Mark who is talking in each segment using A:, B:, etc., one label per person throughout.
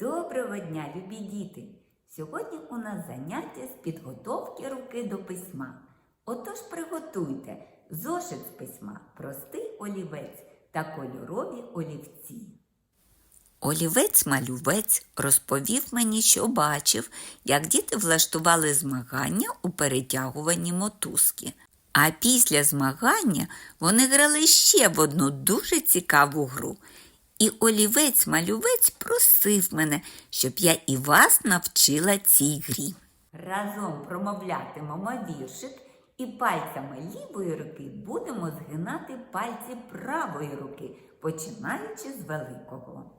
A: Доброго дня, любі діти! Сьогодні у нас заняття з підготовки руки до письма. Отож приготуйте зошит з письма, простий олівець та кольорові олівці.
B: Олівець-малювець розповів мені, що бачив, як діти влаштували змагання у перетягуванні мотузки. А після змагання вони грали ще в одну дуже цікаву гру. І олівець-малювець просив мене, щоб я і вас навчила цій грі.
A: Разом промовлятимемо віршик і пальцями лівої руки будемо згинати пальці правої руки, починаючи з великого.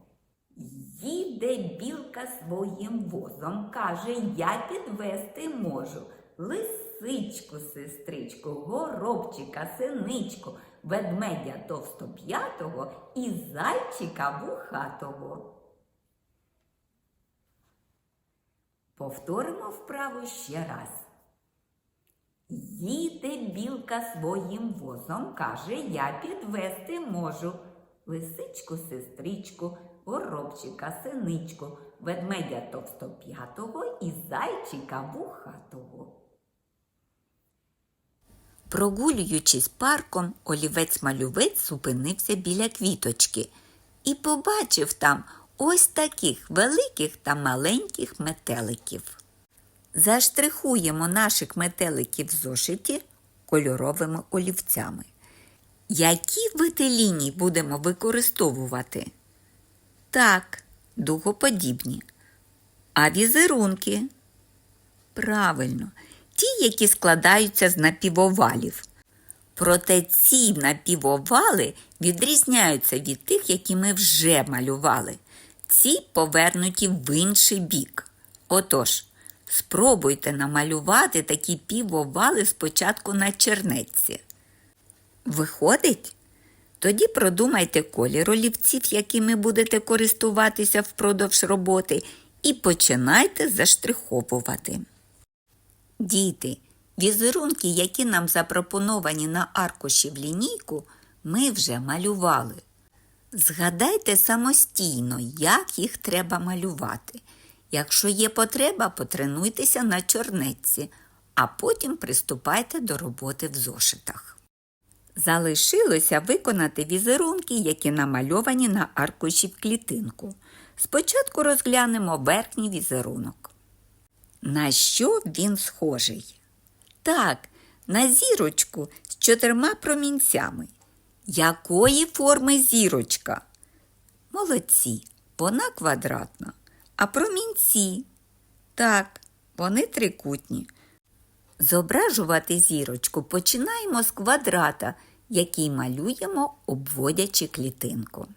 A: Їде білка своїм возом, каже, я підвести можу. Лисичку, сестричку, горобчика, синичку, ведмедя товстоп'ятого і зайчика вухатого. Повторимо вправу ще раз. Їде білка своїм возом, каже, я підвести можу. Лисичку, сестричку, горобчика, синичку, ведмедя товстоп'ятого і зайчика вухатого.
B: Прогулюючись парком, олівець-малювець зупинився біля квіточки і побачив там ось таких великих та маленьких метеликів. Заштрихуємо наших метеликів в зошиті кольоровими олівцями. Які види ліній будемо використовувати? Так, дугоподібні. А візерунки? Правильно, ті, які складаються з напівовалів. Проте ці напівовали відрізняються від тих, які ми вже малювали. Ці повернуті в інший бік. Отож, спробуйте намалювати такі півовали спочатку на чернетці. Виходить? Тоді продумайте колір олівців, якими будете користуватися впродовж роботи, і починайте заштриховувати. Діти, візерунки, які нам запропоновані на аркуші в лінійку, ми вже малювали. Згадайте самостійно, як їх треба малювати. Якщо є потреба, потренуйтеся на чорнетці, а потім приступайте до роботи в зошитах. Залишилося виконати візерунки, які намальовані на аркуші в клітинку. Спочатку розглянемо верхній візерунок. На що він схожий? Так, на зірочку з чотирма промінцями. Якої форми зірочка? Молодці, вона квадратна. А промінці? Так, вони трикутні. Зображувати зірочку починаємо з квадрата, який малюємо, обводячи клітинку.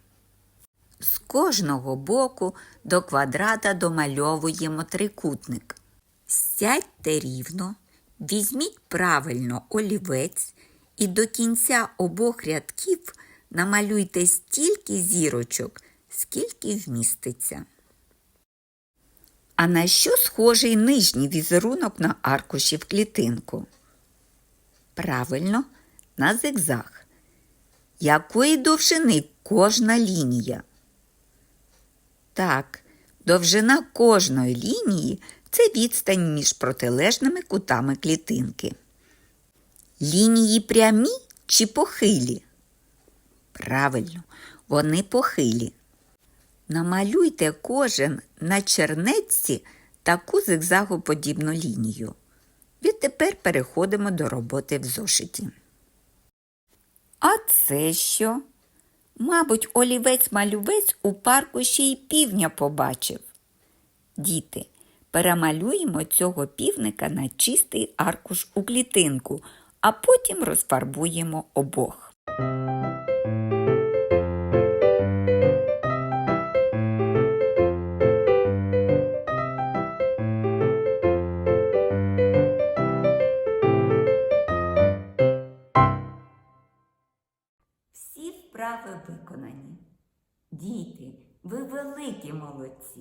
B: З кожного боку до квадрата домальовуємо трикутник. Сядьте рівно, візьміть правильно олівець і до кінця обох рядків намалюйте стільки зірочок, скільки вміститься. А на що схожий нижній візерунок на аркуші в клітинку? Правильно, на зигзаг. Якої довжини кожна лінія? Так, довжина кожної лінії це відстань між протилежними кутами клітинки. Лінії прямі чи похилі? Правильно, вони похилі. Намалюйте кожен на чернетці таку зигзагоподібну лінію. Відтепер переходимо до роботи в зошиті. А це що? Мабуть, олівець-малювець у парку ще й півня побачив. Діти, перемалюємо цього півника на чистий аркуш у клітинку, а потім розфарбуємо обох.
A: Всі вправи виконані. Діти, ви великі молодці,